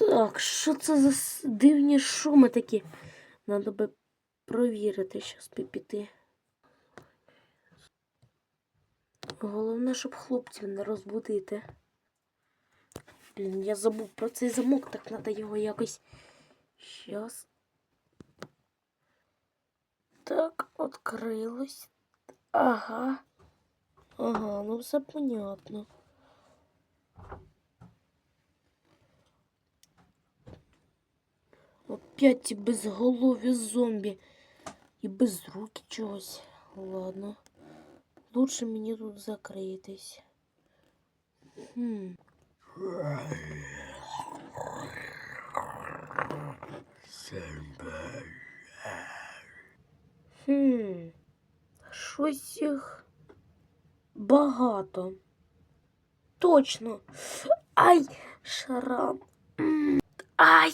Так, що це за дивні шуми такі? Надо би провірити, щас піти. Головне, щоб хлопців не розбудити. Блін, я забув про цей замок, так треба його якось. Щас. Так, відкрилось. Ага. Ага, ну все понятно. Опять ті безголові зомбі. І без руки чогось. Ладно. Лучше мені тут закритись. Хм. Хм. Щось їх багато. Точно. Ай, шарам. Ай.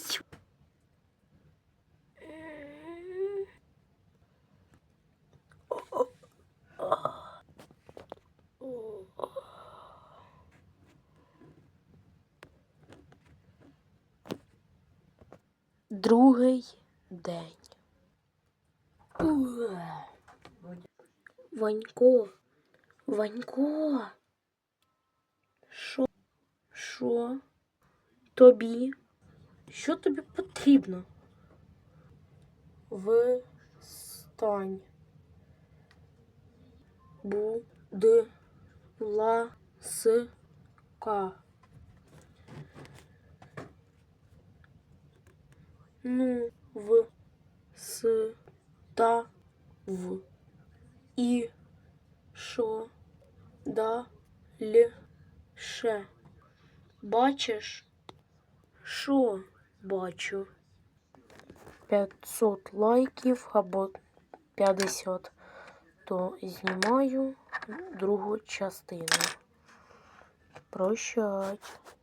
Другий день. Ванько, Ванько. Що? Що? Тобі? Що тобі потрібно? Встань. Буд ласка. Ну, в с та і далі ще. Бачиш? Що бачу? 500 лайків або 50, то знімаю другу частину. Прощать.